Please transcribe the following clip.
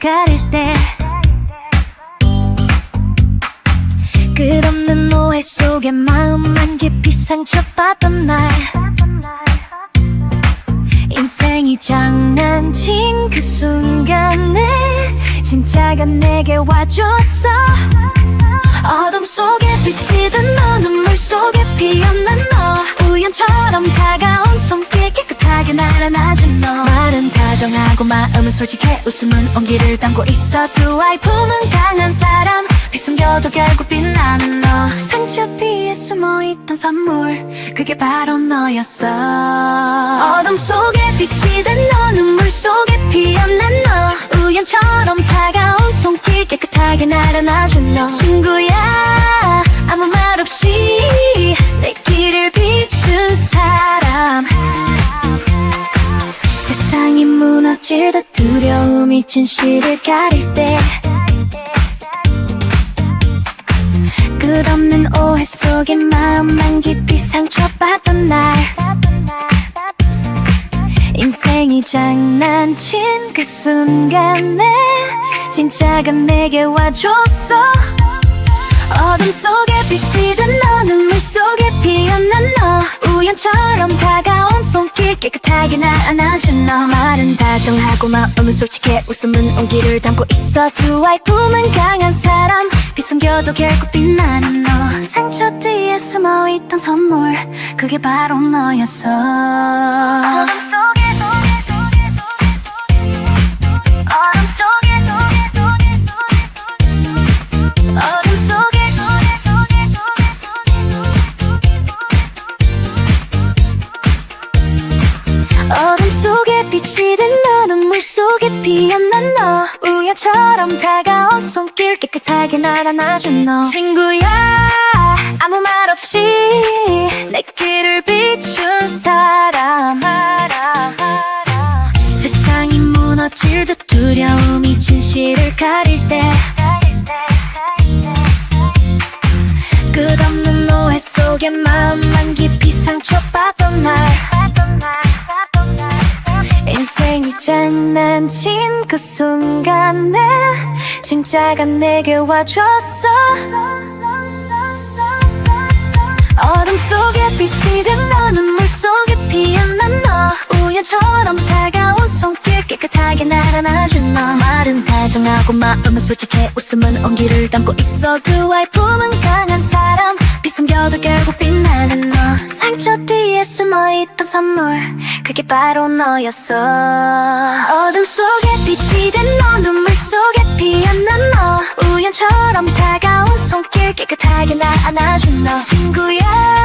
가릴 때. 끝없는 오해 속에 마음만 깊이 상처받던 날. 인생이 장난친 그 순간에 진짜가 내게 와줬어. 어둠 속에 비치던 너 눈물 하고 마음은 솔직해 웃음은 온기를 담고 있어 두 아이 품은 강한 사람 비숨겨도 결국 빛나는 너 상처 뒤에 숨어있던 선물 그게 바로 너였어 어둠 속에 비치던 너 눈물 속에 피어난 너 우연처럼 다가온 손길 깨끗하게 날 안아준 너 친구야 듯 두려움이 진실을 가릴 때. 끝없는 오해 속에 마음만 깊이 상처받던 날. 인생이 장난친 그 순간에 진짜가 내게 와줬어. 어둠 속에 비치던 너 눈물 속에 피어난 너. 우연처럼 손길 깨끗하게 날 안아준 너 말은 다정하고 마음은 솔직해 웃음은 온기를 담고 있어 두 아이 품은 강한 사람 비숨겨도 결국 빛나는 너 상처 뒤에 숨어있던 선물 그게 바로 너였어 어둠 속에 비치던 너 눈물 속에 피어난 너. 우연처럼 다가온 손길 깨끗하게 날 안아준 너. 친구야 아무 말 없이 내 길을 비춘 사람 세상이 무너질 듯 두려움이 진실을 가릴 때 끝없는 오해 속에 마음만 깊이 상처받 장난친 그 순간에 진짜가 내게 와줬어. 어둠 속에 비치던 너 눈물 속에 피어난 너. 우연처럼 다가온 손길 깨끗하게 날 안아준 너. 말은 다정하고 마음은 솔직해 웃음은 온기를 담고 있어. 그 아이 품은 강한 사람. 비숨겨도 결국 빛나는 너. 상처 뒤에 숨어있던 선물 그게 바로 너였어. 어둠 속에 비치던 너 눈물 속에 피어난 너. 우연처럼 다가온 손길 깨끗하게 날 안아준 너. 친구야